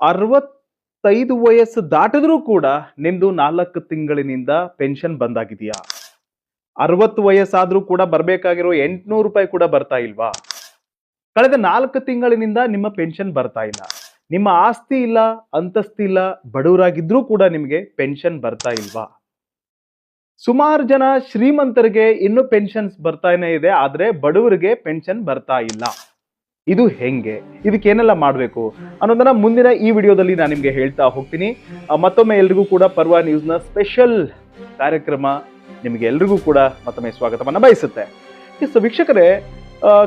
ಅರವತ್ತೈದು ವಯಸ್ಸು ದಾಟಿದ್ರೂ ಕೂಡ ನಿಮ್ದು ನಾಲ್ಕು ತಿಂಗಳಿನಿಂದ ಪೆನ್ಷನ್ ಬಂದಾಗಿದೆಯಾ? ಅರವತ್ತು ವಯಸ್ಸಾದ್ರೂ ಕೂಡ ಬರಬೇಕಾಗಿರೋ ಎಂಟುನೂರು ರೂಪಾಯಿ ಕೂಡ ಬರ್ತಾ ಇಲ್ವಾ? ಕಳೆದ ನಾಲ್ಕು ತಿಂಗಳಿನಿಂದ ನಿಮ್ಮ ಪೆನ್ಷನ್ ಬರ್ತಾ ಇಲ್ಲ. ನಿಮ್ಮ ಆಸ್ತಿ ಇಲ್ಲ, ಅಂತಸ್ತಿ ಇಲ್ಲ, ಬಡವರಾಗಿದ್ರೂ ಕೂಡ ನಿಮಗೆ ಪೆನ್ಷನ್ ಬರ್ತಾ ಇಲ್ವಾ? ಸುಮಾರು ಜನ ಶ್ರೀಮಂತರಿಗೆ ಇನ್ನೂ ಪೆನ್ಷನ್ಸ್ ಬರ್ತಾನೆ ಇದೆ, ಆದ್ರೆ ಬಡವರಿಗೆ ಪೆನ್ಷನ್ ಬರ್ತಾ ಇಲ್ಲ. ಇದು ಹೆಂಗೆ? ಇದಕ್ಕೇನೆಲ್ಲ ಮಾಡಬೇಕು? ಅನ್ನೋದನ್ನ ಮುಂದಿನ ಈ ವಿಡಿಯೋದಲ್ಲಿ ನಾನು ನಿಮಗೆ ಹೇಳ್ತಾ ಹೋಗ್ತೀನಿ. ಮತ್ತೊಮ್ಮೆ ಎಲ್ರಿಗೂ ಕೂಡ ಪರ್ವ ನ್ಯೂಸ್ನ ಸ್ಪೆಷಲ್ ಕಾರ್ಯಕ್ರಮ ನಿಮಗೆ ಎಲ್ರಿಗೂ ಕೂಡ ಮತ್ತೊಮ್ಮೆ ಸ್ವಾಗತವನ್ನು ಬಯಸುತ್ತೆ. ಸೊ ವೀಕ್ಷಕರೇ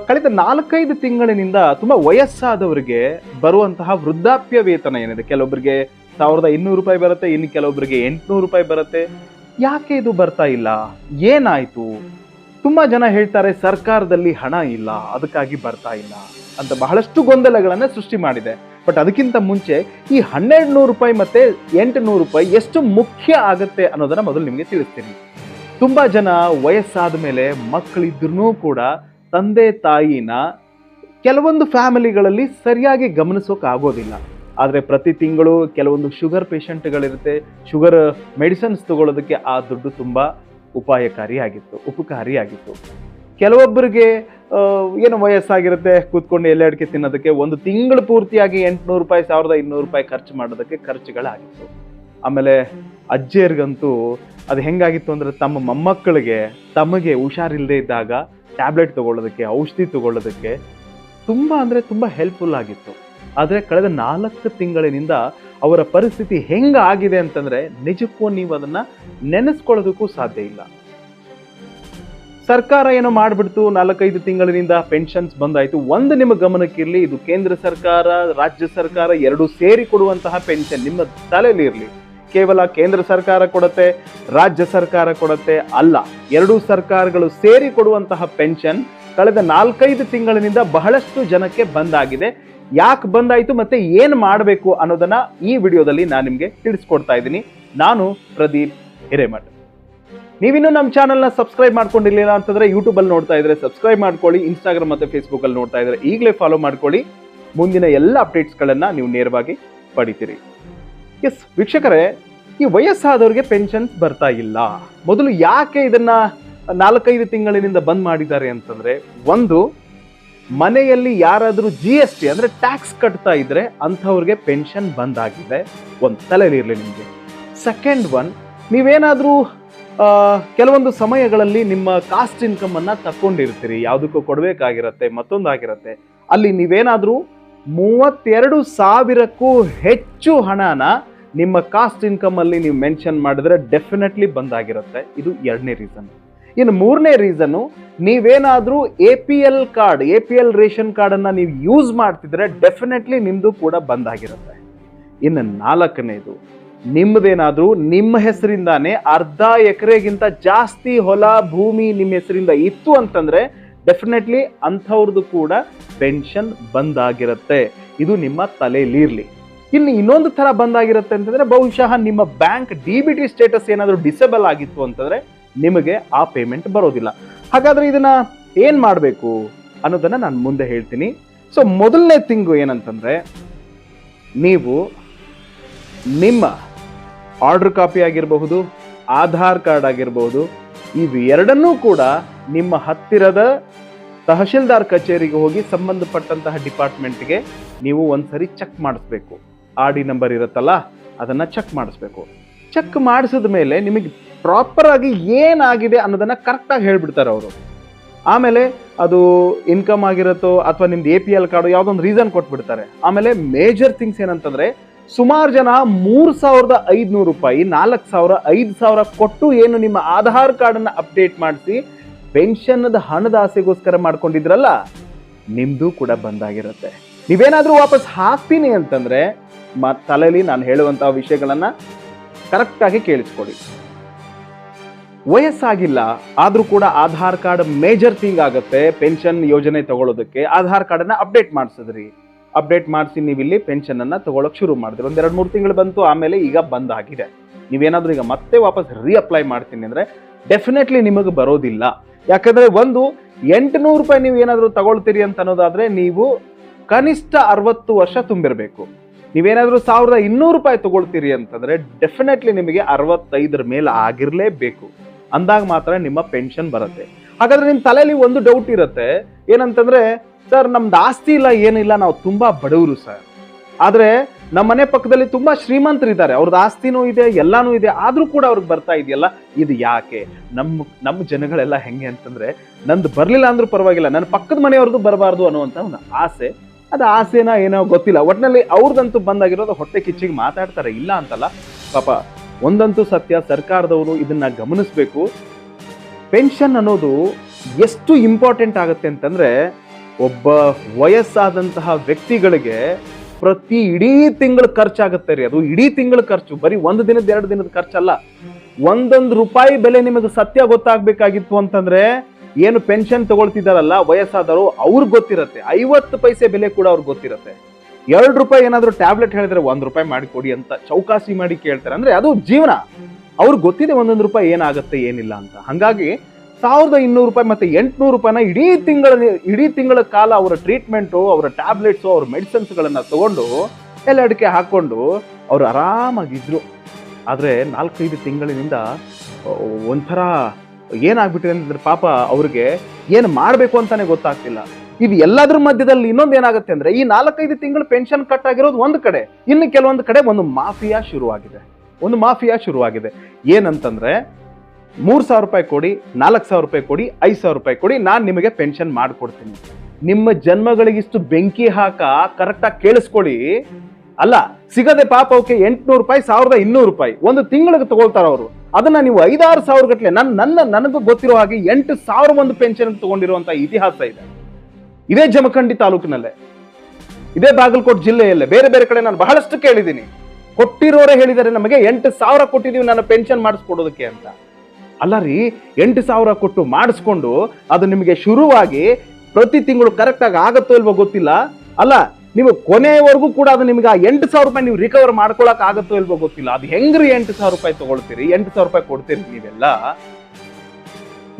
ಕಳೆದ ನಾಲ್ಕೈದು ತಿಂಗಳಿನಿಂದ ತುಂಬಾ ವಯಸ್ಸಾದವರಿಗೆ ಬರುವಂತಹ ವೃದ್ಧಾಪ್ಯ ವೇತನ ಏನಿದೆ? ಕೆಲವೊಬ್ಬರಿಗೆ ಸಾವಿರದ ಇನ್ನೂರು ರೂಪಾಯಿ ಬರುತ್ತೆ, ಇನ್ನು ಕೆಲವೊಬ್ಬರಿಗೆ ಎಂಟುನೂರು ರೂಪಾಯಿ ಬರುತ್ತೆ. ಯಾಕೆ ಇದು ಬರ್ತಾ ಇಲ್ಲ? ಏನಾಯ್ತು? ತುಂಬಾ ಜನ ಹೇಳ್ತಾರೆ ಸರ್ಕಾರದಲ್ಲಿ ಹಣ ಇಲ್ಲ, ಅದಕ್ಕಾಗಿ ಬರ್ತಾ ಇಲ್ಲ. ಅಂತ ಬಹಳಷ್ಟು ಗೊಂದಲಗಳನ್ನು ಸೃಷ್ಟಿ ಮಾಡಿದೆ. ಬಟ್ ಅದಕ್ಕಿಂತ ಮುಂಚೆ ಈ ಹನ್ನೆರಡು ನೂರು ರೂಪಾಯಿ ಮತ್ತೆ ಎಂಟು ನೂರು ರೂಪಾಯಿ ಎಷ್ಟು ಮುಖ್ಯ ಆಗುತ್ತೆ ಅನ್ನೋದನ್ನ ಮೊದಲು ನಿಮಗೆ ತಿಳಿಸ್ತೀನಿ. ತುಂಬಾ ಜನ ವಯಸ್ಸಾದ ಮೇಲೆ ಮಕ್ಕಳಿದ್ರೂ ಕೂಡ ತಂದೆ ತಾಯಿನ ಕೆಲವೊಂದು ಫ್ಯಾಮಿಲಿಗಳಲ್ಲಿ ಸರಿಯಾಗಿ ಗಮನಿಸೋಕೆ ಆಗೋದಿಲ್ಲ. ಆದರೆ ಪ್ರತಿ ತಿಂಗಳು ಕೆಲವೊಂದು ಶುಗರ್ ಪೇಷಂಟ್ಗಳಿರುತ್ತೆ. ಶುಗರ್ ಮೆಡಿಸಿನ್ಸ್ ತಗೊಳ್ಳೋದಕ್ಕೆ ಆ ದುಡ್ಡು ತುಂಬ ಉಪಾಯಕಾರಿಯಾಗಿತ್ತು, ಉಪಕಾರಿಯಾಗಿತ್ತು. ಕೆಲವೊಬ್ಬರಿಗೆ ಏನು ವಯಸ್ಸಾಗಿರುತ್ತೆ? ಕೂತ್ಕೊಂಡು ಎಲೆ ಅಡಿಕೆ ತಿನ್ನೋದಕ್ಕೆ ಒಂದು ತಿಂಗಳು ಪೂರ್ತಿಯಾಗಿ ಎಂಟುನೂರು ರೂಪಾಯಿ, ಸಾವಿರದ ಇನ್ನೂರು ರೂಪಾಯಿ ಖರ್ಚು ಮಾಡೋದಕ್ಕೆ ಖರ್ಚುಗಳಾಗಿತ್ತು. ಆಮೇಲೆ ಅಜ್ಜಿಯರಿಗಂತೂ ಅದು ಹೆಂಗಾಗಿತ್ತು ಅಂದರೆ ತಮ್ಮ ಮೊಮ್ಮಕ್ಕಳಿಗೆ ತಮಗೆ ಹುಷಾರಿಲ್ಲದೆ ಇದ್ದಾಗ ಟ್ಯಾಬ್ಲೆಟ್ ತೊಗೊಳ್ಳೋದಕ್ಕೆ, ಔಷಧಿ ತೊಗೊಳ್ಳೋದಕ್ಕೆ ತುಂಬ ಅಂದರೆ ತುಂಬ ಹೆಲ್ಪ್ಫುಲ್ ಆಗಿತ್ತು. ಆದರೆ ಕಳೆದ ನಾಲ್ಕು ತಿಂಗಳಿನಿಂದ ಅವರ ಪರಿಸ್ಥಿತಿ ಹೆಂಗಾಗಿದೆ ಅಂತಂದರೆ ನಿಜಕ್ಕೂ ನೀವು ಅದನ್ನು ನೆನೆಸ್ಕೊಳ್ಳೋದಕ್ಕೂ ಸಾಧ್ಯ ಇಲ್ಲ. ಸರ್ಕಾರ ಏನೋ ಮಾಡ್ಬಿಡ್ತು? ನಾಲ್ಕೈದು ತಿಂಗಳಿನಿಂದ ಪೆನ್ಷನ್ಸ್ ಬಂದಾಯಿತು. ಒಂದು ನಿಮ್ಮ ಗಮನಕ್ಕಿರಲಿ, ಇದು ಕೇಂದ್ರ ಸರ್ಕಾರ, ರಾಜ್ಯ ಸರ್ಕಾರ ಎರಡು ಸೇರಿ ಕೊಡುವಂತಹ ಪೆನ್ಷನ್ ನಿಮ್ಮ ತಲೆಯಲ್ಲಿ ಇರಲಿ. ಕೇವಲ ಕೇಂದ್ರ ಸರ್ಕಾರ ಕೊಡುತ್ತೆ, ರಾಜ್ಯ ಸರ್ಕಾರ ಕೊಡುತ್ತೆ ಅಲ್ಲ. ಎರಡೂ ಸರ್ಕಾರಗಳು ಸೇರಿ ಕೊಡುವಂತಹ ಪೆನ್ಷನ್ ಕಳೆದ ನಾಲ್ಕೈದು ತಿಂಗಳಿನಿಂದ ಬಹಳಷ್ಟು ಜನಕ್ಕೆ ಬಂದಾಗಿದೆ. ಯಾಕೆ ಬಂದಾಯಿತು ಮತ್ತೆ ಏನು ಮಾಡಬೇಕು ಅನ್ನೋದನ್ನ ಈ ವಿಡಿಯೋದಲ್ಲಿ ನಾನು ನಿಮಗೆ ತಿಳಿಸ್ಕೊಡ್ತಾ ಇದ್ದೀನಿ. ನಾನು ಪ್ರದೀಪ್ ಹಿರೇಮಠ್. ನೀವಿನ್ನೂ ನಮ್ಮ ಚಾನಲ್ನ ಸಬ್ಸ್ಕ್ರೈಬ್ ಮಾಡ್ಕೊಂಡಿರಲಿಲ್ಲ ಅಂತಂದ್ರೆ ಯೂಟ್ಯೂಬಲ್ಲಿ ನೋಡ್ತಾ ಇದ್ರೆ ಸಬ್ಸ್ಕ್ರೈಬ್ ಮಾಡ್ಕೊಳ್ಳಿ ಇನ್ಸ್ಟಾಗ್ರಾಮ್ ಮತ್ತೆ ಫೇಸ್ಬುಕ್ಕಲ್ಲಿ ನೋಡ್ತಾ ಇದ್ರೆ ಈಗಲೇ ಫಾಲೋ ಮಾಡ್ಕೊಳ್ಳಿ. ಮುಂದಿನ ಎಲ್ಲ ಅಪ್ಡೇಟ್ಸ್ಗಳನ್ನು ನೀವು ನೇರವಾಗಿ ಪಡಿತೀರಿ. ಎಸ್ ವೀಕ್ಷಕರೇ, ಈ ವಯಸ್ಸಾದವ್ರಿಗೆ ಪೆನ್ಷನ್ಸ್ ಬರ್ತಾ ಇಲ್ಲ. ಮೊದಲು ಯಾಕೆ ಇದನ್ನ ನಾಲ್ಕೈದು ತಿಂಗಳಿನಿಂದ ಬಂದ್ ಮಾಡಿದ್ದಾರೆ ಅಂತಂದ್ರೆ, ಒಂದು, ಮನೆಯಲ್ಲಿ ಯಾರಾದರೂ ಜಿ ಎಸ್ ಟಿ ಅಂದ್ರೆ ಟ್ಯಾಕ್ಸ್ ಕಟ್ತಾ ಇದ್ರೆ ಅಂಥವ್ರಿಗೆ ಪೆನ್ಷನ್ ಬಂದಾಗಿದೆ ಒಂದು ತಲೆಯಲ್ಲಿರಲಿ ನಿಮಗೆ. ಸೆಕೆಂಡ್ ಒನ್ ನೀವೇನಾದರೂ ಕೆಲವೊಂದು ಸಮಯಗಳಲ್ಲಿ ನಿಮ್ಮ ಕಾಸ್ಟ್ ಇನ್ಕಮ್ ಅನ್ನ ತಕ್ಕೊಂಡಿರ್ತೀರಿ. ಯಾವುದಕ್ಕೂ ಕೊಡಬೇಕಾಗಿರತ್ತೆ, ಮತ್ತೊಂದಾಗಿರತ್ತೆ. ಅಲ್ಲಿ ನೀವೇನಾದರೂ ಮೂವತ್ತೆರಡು ಸಾವಿರಕ್ಕೂ ಹೆಚ್ಚು ಹಣನ ನಿಮ್ಮ ಕಾಸ್ಟ್ ಇನ್ಕಮ್ ಅಲ್ಲಿ ನೀವು ಮೆನ್ಷನ್ ಮಾಡಿದ್ರೆ ಡೆಫಿನೆಟ್ಲಿ ಬಂದಾಗಿರುತ್ತೆ. ಇದು ಎರಡನೇ ರೀಸನ್. ಇನ್ನು ಮೂರನೇ ರೀಸನ್ ನೀವೇನಾದರೂ A P L card, A P L ration ಕಾರ್ಡನ್ನು ನೀವು ಯೂಸ್ ಮಾಡ್ತಿದ್ರೆ ಡೆಫಿನೆಟ್ಲಿ ನಿಮ್ಮದು ಕೂಡ ಬಂದಾಗಿರುತ್ತೆ. ಇನ್ನು ನಾಲ್ಕನೇದು ನಿಮ್ಮದೇನಾದರೂ ನಿಮ್ಮ ಹೆಸರಿಂದಾನೇ ಅರ್ಧ ಎಕರೆಗಿಂತ ಜಾಸ್ತಿ ಹೊಲ ಭೂಮಿ ನಿಮ್ಮ ಹೆಸರಿಂದ ಇತ್ತು ಅಂತಂದ್ರೆ ಡೆಫಿನೆಟ್ಲಿ ಅಂಥವ್ರದ್ದು ಕೂಡ ಪೆನ್ಷನ್ ಬಂದಾಗಿರುತ್ತೆ. ಇದು ನಿಮ್ಮ ತಲೆಯಲ್ಲಿರಲಿ ಇನ್ನು ಇನ್ನೊಂದು ಥರ ಬಂದಾಗಿರುತ್ತೆ ಅಂತಂದರೆ ಬಹುಶಃ ನಿಮ್ಮ bank D B T status ಏನಾದರೂ ಡಿಸೇಬಲ್ ಆಗಿತ್ತು ಅಂತಂದರೆ ನಿಮಗೆ ಆ ಪೇಮೆಂಟ್ ಬರೋದಿಲ್ಲ. ಹಾಗಾದರೆ ಇದನ್ನು ಏನು ಮಾಡಬೇಕು ಅನ್ನೋದನ್ನು ನಾನು ಮುಂದೆ ಹೇಳ್ತೀನಿ. ಸೊ ಮೊದಲನೇ ತಿಂಗು ಏನಂತಂದರೆ, ನೀವು ನಿಮ್ಮ ಆರ್ಡರ್ ಕಾಪಿ ಆಗಿರಬಹುದು, ಆಧಾರ್ ಕಾರ್ಡ್ ಆಗಿರಬಹುದು ಇವೆರಡನ್ನೂ ಕೂಡ ನಿಮ್ಮ ಹತ್ತಿರದ ತಹಶೀಲ್ದಾರ್ ಕಚೇರಿಗೆ ಹೋಗಿ ಸಂಬಂಧಪಟ್ಟಂತಹ ಡಿಪಾರ್ಟ್ಮೆಂಟ್ಗೆ ನೀವು ಒಂದ್ಸರಿ ಚೆಕ್ ಮಾಡಿಸ್ಬೇಕು. ಆರ್ ಡಿ ನಂಬರ್ ಇರುತ್ತಲ್ಲ, ಅದನ್ನ ಚೆಕ್ ಮಾಡಿಸ್ಬೇಕು. ಚೆಕ್ ಮಾಡಿಸಿದ ಮೇಲೆ ನಿಮಗೆ ಪ್ರಾಪರ್ ಆಗಿ ಏನಾಗಿದೆ ಅನ್ನೋದನ್ನ ಕರೆಕ್ಟಾಗಿ ಹೇಳ್ಬಿಡ್ತಾರೆ ಅವರು. ಆಮೇಲೆ ಅದು ಇನ್ಕಮ್ ಆಗಿರುತ್ತೋ ಅಥವಾ ನಿಮ್ದು ಎ ಪಿ ಎಲ್ ಕಾರ್ಡು ಯಾವುದೊಂದು ರೀಸನ್ ಕೊಟ್ಬಿಡ್ತಾರೆ. ಆಮೇಲೆ ಮೇಜರ್ ಥಿಂಗ್ಸ್ ಏನಂತಂದ್ರೆ ಸುಮಾರು ಜನ ಮೂರು ಸಾವಿರದ ಐದುನೂರು ರೂಪಾಯಿ, ನಾಲ್ಕು ಸಾವಿರ, ಐದು ಸಾವಿರ ಕೊಟ್ಟು ಏನು ನಿಮ್ಮ ಆಧಾರ್ ಕಾರ್ಡನ್ನು ಅಪ್ಡೇಟ್ ಮಾಡಿಸಿ ಪೆನ್ಷನ್ದ ಹಣದ ಆಸೆಗೋಸ್ಕರ ಮಾಡ್ಕೊಂಡಿದ್ರಲ್ಲ ನಿಮ್ಮದು ಕೂಡ ಬಂದಾಗಿರುತ್ತೆ. ನೀವೇನಾದರೂ ವಾಪಸ್ ಹಾಕ್ತೀನಿ ಅಂತಂದ್ರೆ, ಮ ತಲೆಯಲ್ಲಿ ನಾನು ಹೇಳುವಂತಹ ವಿಷಯಗಳನ್ನು ಕರೆಕ್ಟಾಗಿ ಕೇಳಿಸ್ಕೊಡಿ. ವಯಸ್ಸಾಗಿಲ್ಲ, ಆದರೂ ಕೂಡ ಆಧಾರ್ ಕಾರ್ಡ್ ಮೇಜರ್ ಥಿಂಗ್ ಆಗುತ್ತೆ, ಪೆನ್ಷನ್ ಯೋಜನೆ ತಗೊಳ್ಳೋದಕ್ಕೆ ಆಧಾರ್ ಕಾರ್ಡನ್ನು ಅಪ್ಡೇಟ್ ಮಾಡಿಸಿದ್ರಿ. ಅಪ್ಡೇಟ್ ಮಾಡಿಸಿ ನೀವು ಇಲ್ಲಿ ಪೆನ್ಷನ್ ಅನ್ನ ತಗೊಳಕ್ ಶುರು ಮಾಡಿದ್ರಿ ಒಂದ್ ಎರಡು ಮೂರು ತಿಂಗಳು ಬಂತು, ಆಮೇಲೆ ಈಗ ಬಂದಾಗಿದೆ ನೀವೇನಾದ್ರೂ ಈಗ ಮತ್ತೆ ವಾಪಸ್ ರೀಅಪ್ಲೈ ಮಾಡ್ತೀನಿ ಅಂದ್ರೆ ಡೆಫಿನೆಟ್ಲಿ ನಿಮಗೆ ಬರೋದಿಲ್ಲ. ಯಾಕಂದ್ರೆ ಒಂದು, ಎಂಟುನೂರು ರೂಪಾಯಿ ನೀವು ಏನಾದರೂ ತಗೊಳ್ತೀರಿ ಅಂತ ಅನ್ನೋದಾದ್ರೆ ನೀವು ಕನಿಷ್ಠ ಅರವತ್ತು ವರ್ಷ ತುಂಬಿರಬೇಕು. ನೀವೇನಾದರೂ ಸಾವಿರದ ಇನ್ನೂರು ರೂಪಾಯಿ ತಗೊಳ್ತೀರಿ ಅಂತಂದ್ರೆ ಡೆಫಿನೆಟ್ಲಿ ನಿಮಗೆ ಅರವತ್ತೈದರ ಮೇಲೆ ಆಗಿರಲೇಬೇಕು. ಅಂದಾಗ ಮಾತ್ರ ನಿಮ್ಮ ಪೆನ್ಷನ್ ಬರುತ್ತೆ. ಹಾಗಾದ್ರೆ ನಿಮ್ಮ ತಲೆಯಲ್ಲಿ ಒಂದು ಡೌಟ್ ಇರುತ್ತೆ. ಏನಂತಂದ್ರೆ ಸರ್, ನಮ್ದು ಆಸ್ತಿ ಇಲ್ಲ, ಏನಿಲ್ಲ, ನಾವು ತುಂಬ ಬಡವರು ಸರ್. ಆದರೆ ನಮ್ಮ ಮನೆ ಪಕ್ಕದಲ್ಲಿ ತುಂಬ ಶ್ರೀಮಂತರಿದ್ದಾರೆ. ಅವ್ರದ್ದು ಆಸ್ತಿನೂ ಇದೆ, ಎಲ್ಲಾನು ಇದೆ, ಆದರೂ ಕೂಡ ಅವ್ರಿಗೆ ಬರ್ತಾ ಇದೆಯಲ್ಲ, ಇದು ಯಾಕೆ? ನಮ್ಮ ನಮ್ಮ ಜನಗಳೆಲ್ಲ ಹೆಂಗೆ ಅಂತಂದರೆ, ನಂದು ಬರಲಿಲ್ಲ ಅಂದರೂ ಪರವಾಗಿಲ್ಲ, ನನ್ನ ಪಕ್ಕದ ಮನೆಯವ್ರದ್ದು ಬರಬಾರ್ದು ಅನ್ನುವಂಥ ಒಂದು ಆಸೆ. ಅದು ಆಸೆನ ಏನೋ ಗೊತ್ತಿಲ್ಲ. ಒಟ್ಟಿನಲ್ಲಿ ಅವ್ರದ್ದಂತೂ ಬಂದಾಗಿರೋದು ಹೊಟ್ಟೆ ಕಿಚ್ಚಿಗೆ ಮಾತಾಡ್ತಾರೆ, ಇಲ್ಲ ಅಂತಲ್ಲ. ಪಾಪ, ಒಂದಂತೂ ಸತ್ಯ, ಸರ್ಕಾರದವರು ಇದನ್ನ ಗಮನಿಸಬೇಕು. ಪೆನ್ಷನ್ ಅನ್ನೋದು ಎಷ್ಟು ಇಂಪಾರ್ಟೆಂಟ್ ಆಗುತ್ತೆ ಅಂತಂದ್ರೆ ಒಬ್ಬ ವಯಸ್ಸಾದಂತಹ ವ್ಯಕ್ತಿಗಳಿಗೆ ಪ್ರತಿ ಇಡೀ ತಿಂಗಳ ಖರ್ಚಾಗತ್ತೆ ರೀ. ಅದು ಇಡೀ ತಿಂಗಳ ಖರ್ಚು. ಬರೀ ಒಂದು ದಿನದ, ಎರಡು ದಿನದ ಖರ್ಚಲ್ಲ. ಒಂದೊಂದು ರೂಪಾಯಿ ಬೆಲೆ ನಿಮಗೆ ಸತ್ಯ ಗೊತ್ತಾಗಬೇಕಾಗಿತ್ತು ಅಂತಂದ್ರೆ ಏನು ಪೆನ್ಷನ್ ತಗೊಳ್ತಿದ್ದಾರಲ್ಲ, ವಯಸ್ಸಾದವರು ಅವ್ರಿಗೆ ಗೊತ್ತಿರತ್ತೆ. ಐವತ್ತು ಪೈಸೆ ಬೆಲೆ ಕೂಡ ಅವ್ರಿಗೆ ಗೊತ್ತಿರತ್ತೆ. ಎರಡು ರೂಪಾಯಿ ಏನಾದರೂ ಟ್ಯಾಬ್ಲೆಟ್ ಹೇಳಿದ್ರೆ ಒಂದು ರೂಪಾಯಿ ಮಾಡಿ ಕೊಡಿ ಅಂತ ಚೌಕಾಸಿ ಮಾಡಿ ಕೇಳ್ತಾರೆ. ಅಂದ್ರೆ ಅದು ಜೀವನ. ಅವ್ರಿಗೆ ಗೊತ್ತಿದೆ ಒಂದೊಂದು ರೂಪಾಯಿ ಏನಾಗುತ್ತೆ, ಏನಿಲ್ಲ ಅಂತ. ಹಂಗಾಗಿ ಸಾವಿರದ ಇನ್ನೂರು ರೂಪಾಯಿ ಮತ್ತೆ ಎಂಟುನೂರು ರೂಪಾಯಿನ ಇಡೀ ತಿಂಗಳ ಇಡೀ ತಿಂಗಳ ಕಾಲ ಅವರ ಟ್ರೀಟ್ಮೆಂಟು ಅವರ ಟ್ಯಾಬ್ಲೆಟ್ಸು ಅವ್ರ ಮೆಡಿಸಿನ್ಸ್ಗಳನ್ನು ತಗೊಂಡು ಎಲ್ಲ ಅಡಿಕೆ ಹಾಕ್ಕೊಂಡು ಅವ್ರು ಆರಾಮಾಗಿದ್ರು. ಆದರೆ ನಾಲ್ಕೈದು ತಿಂಗಳಿನಿಂದ ಒಂಥರ ಏನಾಗ್ಬಿಟ್ಟಿದೆ ಅಂತಂದ್ರೆ ಪಾಪ ಅವ್ರಿಗೆ ಏನು ಮಾಡಬೇಕು ಅಂತಾನೆ ಗೊತ್ತಾಗ್ತಿಲ್ಲ. ಇದು ಎಲ್ಲದ್ರ ಮಧ್ಯದಲ್ಲಿ ಇನ್ನೊಂದು ಏನಾಗುತ್ತೆ ಅಂದ್ರೆ ಈ ನಾಲ್ಕೈದು ತಿಂಗಳು ಪೆನ್ಷನ್ ಕಟ್ ಆಗಿರೋದು ಒಂದು ಕಡೆ, ಇನ್ನು ಕೆಲವೊಂದು ಕಡೆ ಒಂದು ಮಾಫಿಯಾ ಶುರುವಾಗಿದೆ. ಒಂದು ಮಾಫಿಯಾ ಶುರುವಾಗಿದೆ. ಏನಂತಂದ್ರೆ ಮೂರ್ ಸಾವಿರ ರೂಪಾಯಿ ಕೊಡಿ, ನಾಲ್ಕು ಸಾವಿರ ರೂಪಾಯಿ ಕೊಡಿ, ಐದು ಸಾವಿರ ರೂಪಾಯಿ ಕೊಡಿ, ನಾನು ನಿಮಗೆ ಪೆನ್ಷನ್ ಮಾಡಿಕೊಡ್ತೀನಿ. ನಿಮ್ಮ ಜನ್ಮಗಳಿಗಿಷ್ಟು ಬೆಂಕಿ ಹಾಕ ಕರೆಕ್ಟಾಗಿ ಕೇಳಿಸ್ಕೊಡಿ ಅಲ್ಲ, ಸಿಗದೆ ಪಾಪ ಅವಕ್ಕೆ ಎಂಟುನೂರು ರೂಪಾಯಿ, ಸಾವಿರದ ಇನ್ನೂರು ರೂಪಾಯಿ. ಒಂದು ತಿಂಗಳಿಗೆ ತಗೊಳ್ತಾರ ಅವರು. ಅದನ್ನ ನೀವು ಐದಾರು ಸಾವಿರ ಗಟ್ಟಲೆ ನನ್ನ ನನ್ನ, ನನಗೂ ಗೊತ್ತಿರೋ ಹಾಗೆ ಎಂಟು ಸಾವಿರ ಒಂದು ಪೆನ್ಷನ್ ತಗೊಂಡಿರುವಂತ ಇತಿಹಾಸ ಇದೆ. ಇದೇ ಜಮಖಂಡಿ ತಾಲೂಕಿನಲ್ಲೇ. ಇದೇ ಬಾಗಲಕೋಟೆ ಜಿಲ್ಲೆಯಲ್ಲೇ. ಬೇರೆ ಬೇರೆ ಕಡೆ ನಾನು ಬಹಳಷ್ಟು ಕೇಳಿದ್ದೀನಿ. ಕೊಟ್ಟಿರೋರೇ ಹೇಳಿದ್ದಾರೆ ನಮಗೆ ಎಂಟು ಸಾವಿರ ಕೊಟ್ಟಿದ್ದೀವಿ ನಾನು ಪೆನ್ಷನ್ ಮಾಡಿಸ್ಕೊಡೋದಕ್ಕೆ ಅಂತ. ಅಲ್ಲ ರೀ ಎಂಟು ಸಾವಿರ ಕೊಟ್ಟು ಮಾಡಿಸ್ಕೊಂಡು ಅದು ನಿಮಗೆ ಶುರುವಾಗಿ ಪ್ರತಿ ತಿಂಗಳು ಕರೆಕ್ಟಾಗಿ ಆಗುತ್ತೋ ಇಲ್ವೋ ಗೊತ್ತಿಲ್ಲ. ಅಲ್ಲ, ನೀವು ಕೊನೆಯವರೆಗೂ ಕೂಡ ಅದು ನಿಮಗೆ ಆ ಎಂಟು ಸಾವಿರ ರೂಪಾಯಿ ನೀವು ರಿಕವರ್ ಮಾಡ್ಕೊಳಕ್ ಆಗುತ್ತೋ ಇಲ್ವೋ ಗೊತ್ತಿಲ್ಲ. ಅದು ಹೆಂಗ್ರಿ ಎಂಟು ಸಾವಿರ ರೂಪಾಯಿ ತಗೊಳ್ತೀರಿ? ಎಂಟು ಸಾವಿರ ರೂಪಾಯಿ ಕೊಡ್ತೀರಿ ನೀವೆಲ್ಲ?